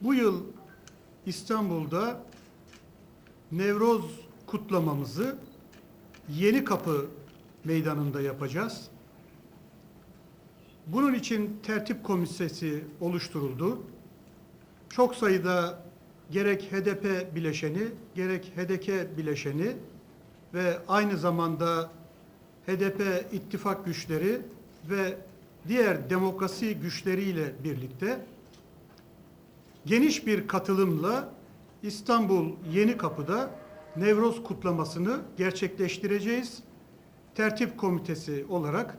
Bu yıl İstanbul'da Nevroz kutlamamızı Yeni Kapı Meydanı'nda yapacağız. Bunun için tertip komisyesi oluşturuldu. Çok sayıda gerek HDP bileşeni, gerek HDK bileşeni ve aynı zamanda HDP ittifak güçleri ve diğer demokrasi güçleriyle birlikte geniş bir katılımla İstanbul Yeni Kapı'da Nevroz kutlamasını gerçekleştireceğiz. Tertip komitesi olarak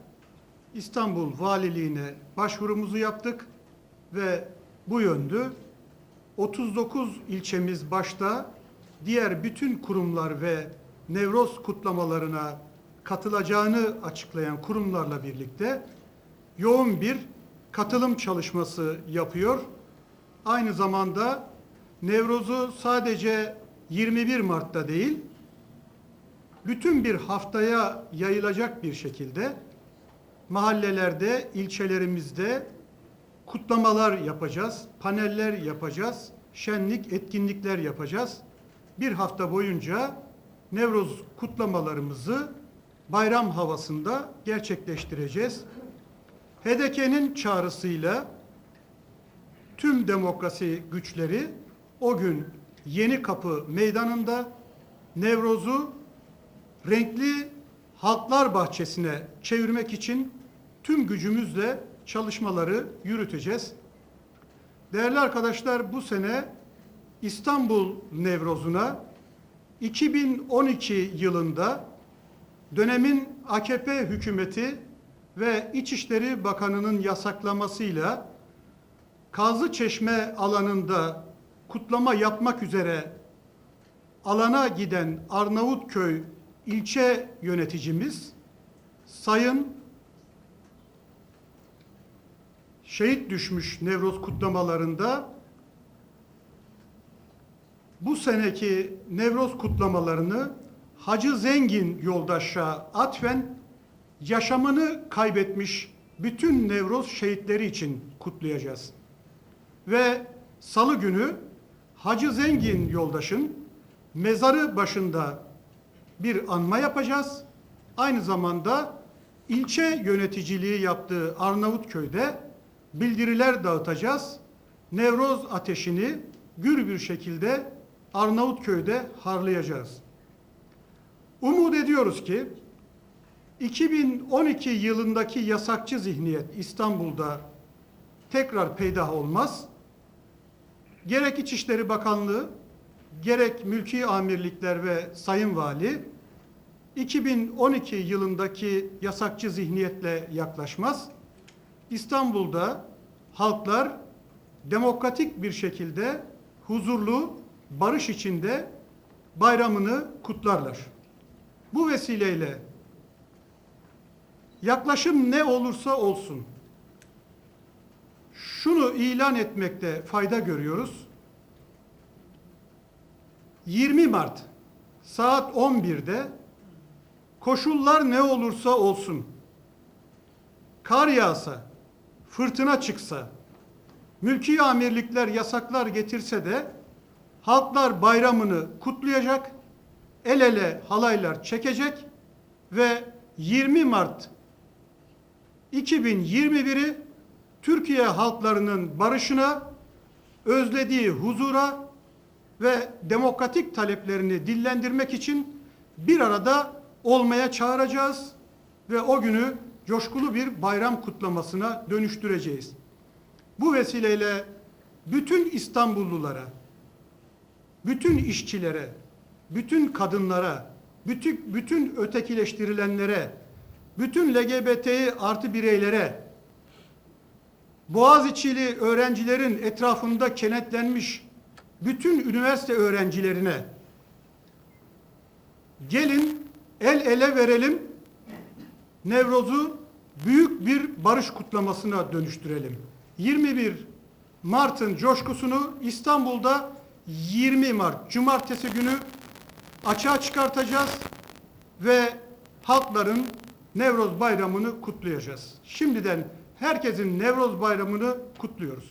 İstanbul Valiliğine başvurumuzu yaptık ve bu yönde 39 ilçemiz başta diğer bütün kurumlar ve Nevroz kutlamalarına katılacağını açıklayan kurumlarla birlikte yoğun bir katılım çalışması yapıyor. Aynı zamanda Nevroz'u sadece 21 Mart'ta değil, bütün bir haftaya yayılacak bir şekilde mahallelerde, ilçelerimizde kutlamalar yapacağız, paneller yapacağız, şenlik, etkinlikler yapacağız. Bir hafta boyunca Nevroz kutlamalarımızı bayram havasında gerçekleştireceğiz. HDK'nin çağrısıyla tüm demokrasi güçleri o gün Yeni Kapı Meydanı'nda Nevroz'u renkli halklar bahçesine çevirmek için tüm gücümüzle çalışmaları yürüteceğiz. Değerli arkadaşlar bu sene İstanbul Nevroz'una 2012 yılında dönemin AKP hükümeti ve İçişleri Bakanı'nın yasaklamasıyla Kazlı Çeşme alanında kutlama yapmak üzere alana giden Arnavutköy ilçe yöneticimiz Sayın şehit düşmüş Nevroz kutlamalarında bu seneki Nevroz kutlamalarını Hacı Zengin yoldaşa atfen yaşamını kaybetmiş bütün Nevroz şehitleri için kutlayacağız. Ve salı günü Hacı Zengin yoldaşın mezarı başında bir anma yapacağız. Aynı zamanda ilçe yöneticiliği yaptığı Arnavutköy'de bildiriler dağıtacağız. Nevroz ateşini gür bir şekilde Arnavutköy'de harlayacağız. Umut ediyoruz ki 2012 yılındaki yasakçı zihniyet İstanbul'da tekrar peydah olmaz. Gerek İçişleri Bakanlığı, gerek mülki amirlikler ve Sayın Vali 2012 yılındaki yasakçı zihniyetle yaklaşmaz. İstanbul'da halklar demokratik bir şekilde huzurlu, barış içinde bayramını kutlarlar. Bu vesileyle yaklaşım ne olursa olsun şunu ilan etmekte fayda görüyoruz. 20 Mart saat 11'de koşullar ne olursa olsun kar yağsa, fırtına çıksa, mülki amirlikler yasaklar getirse de halklar bayramını kutlayacak, el ele halaylar çekecek ve 20 Mart 2021'i Türkiye halklarının barışına, özlediği huzura ve demokratik taleplerini dillendirmek için bir arada olmaya çağıracağız ve o günü coşkulu bir bayram kutlamasına dönüştüreceğiz. Bu vesileyle bütün İstanbullulara, bütün işçilere, bütün kadınlara, bütün, bütün ötekileştirilenlere, bütün LGBTİ artı bireylere, Boğaziçi'li öğrencilerin etrafında kenetlenmiş bütün üniversite öğrencilerine gelin el ele verelim Nevroz'u büyük bir barış kutlamasına dönüştürelim. 21 Mart'ın coşkusunu İstanbul'da 20 Mart Cumartesi günü açığa çıkartacağız ve halkların Nevroz bayramını kutlayacağız. Şimdiden herkesin Nevroz bayramını kutluyoruz.